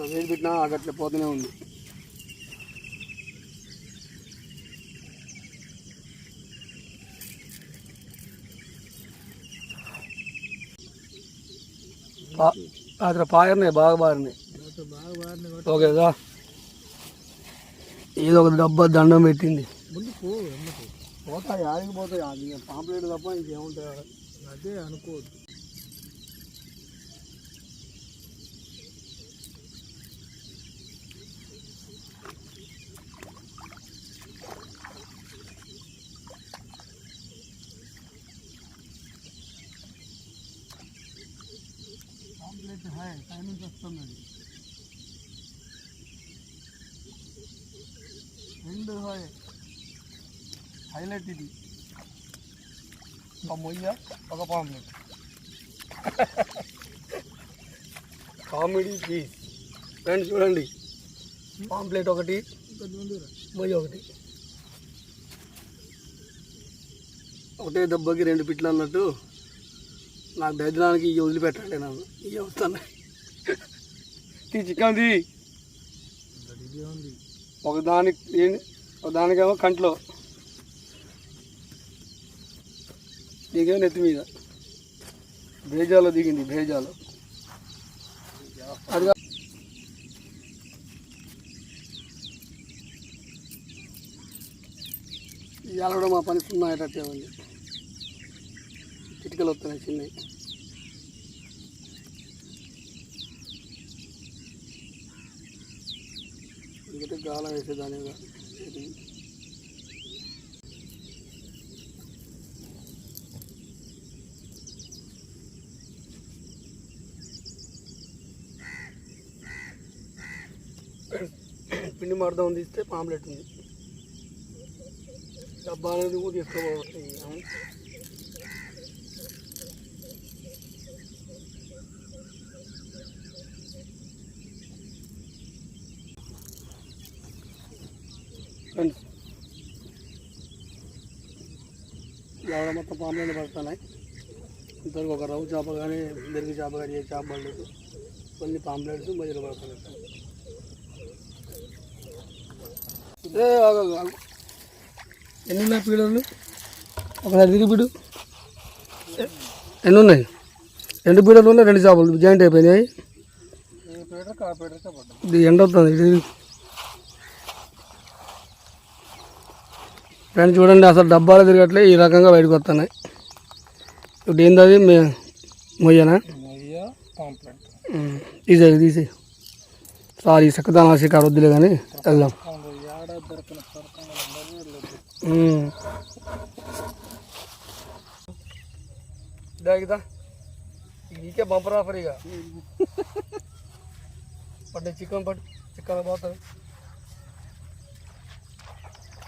ఎంత వేడి పెట్టినా అట్లా పోతూనే ఉంది. అక్కడ పారినాయి బాగా పారినాయి. ఓకేదా ఏదో ఒక డబ్బా దండం పెట్టింది. పోతాయి ఆడికి పోతాయి అది పాంప్లెట్ తప్ప ఇంకేముంటాయి. అదే అనుకోవద్దు. పాంప్లెట్ హాయ్ టైమింగ్ వస్తుంది రెండు హాయ్ హైలైట్ ఇది ఒక మొయ్య ఒక పాంప్లెట్ కామెడీ పీస్ ఫ్రెండ్స్ చూడండి. పాంప్లెట్ ఒకటి మొయ్య ఒకటి. ఒకటే దెబ్బకి రెండు పిట్లు అన్నట్టు. నాకు దరిద్రానికి ఇవి వదిలిపెట్టండి నన్ను. ఇవి వస్తాను ఈ చికెన్ తీ ఒకదానికి ఉంది ఏంటి కంట్లో. నీకేమో నెత్తి మీద. భేజాలో దిగింది భేజాలో అది ఇవాళ కూడా మా పని సున్నా అయ్యేటట్టే ఉంది చిటికలు వస్తున్నాయి చిన్నవి. ఎందుకంటే గాలం వేసేదాని పిండి మడదాం తీస్తే పాంప్లెట్ ఉంది. డబ్బా అనేది కూడా తీసుకోవాలి ఫ్రెండ్స్. ఎవడ మొత్తం పాంప్లెట్ పడుతున్నాయి ఇంతవరకు ఒక రవ్వు చేప కానీ దెరిగి చేప కానీ ఏ చేప పడలేదు. కొన్ని పాంప్లెట్స్ మధ్యలో పడుతున్నాయి ఆగు. ఎన్ని ఉన్నాయి పీడలు ఒకసారి తిరిగి పీడు. ఎన్ని ఉన్నాయి? రెండు పీడలు ఉన్నాయి రెండు చేపలు. జాయింట్ అయిపోయినాయి. ఇది ఎండ వస్తుంది ఫ్రెండ్స్ చూడండి అసలు డబ్బాలు తిరగట్లే ఈ రకంగా బయటకు వస్తున్నాయి. ఇప్పుడు ఏంది అది? మే మొయ్యనా? తీసే తీసే సారీ సక్కదాన శికారు వద్దులే కానీ వెళ్దాం. నీకే బంపర్ ఆఫర్ ఇక. పడ్డ చికెన్ పట్టు చికెన్ పోతుంది.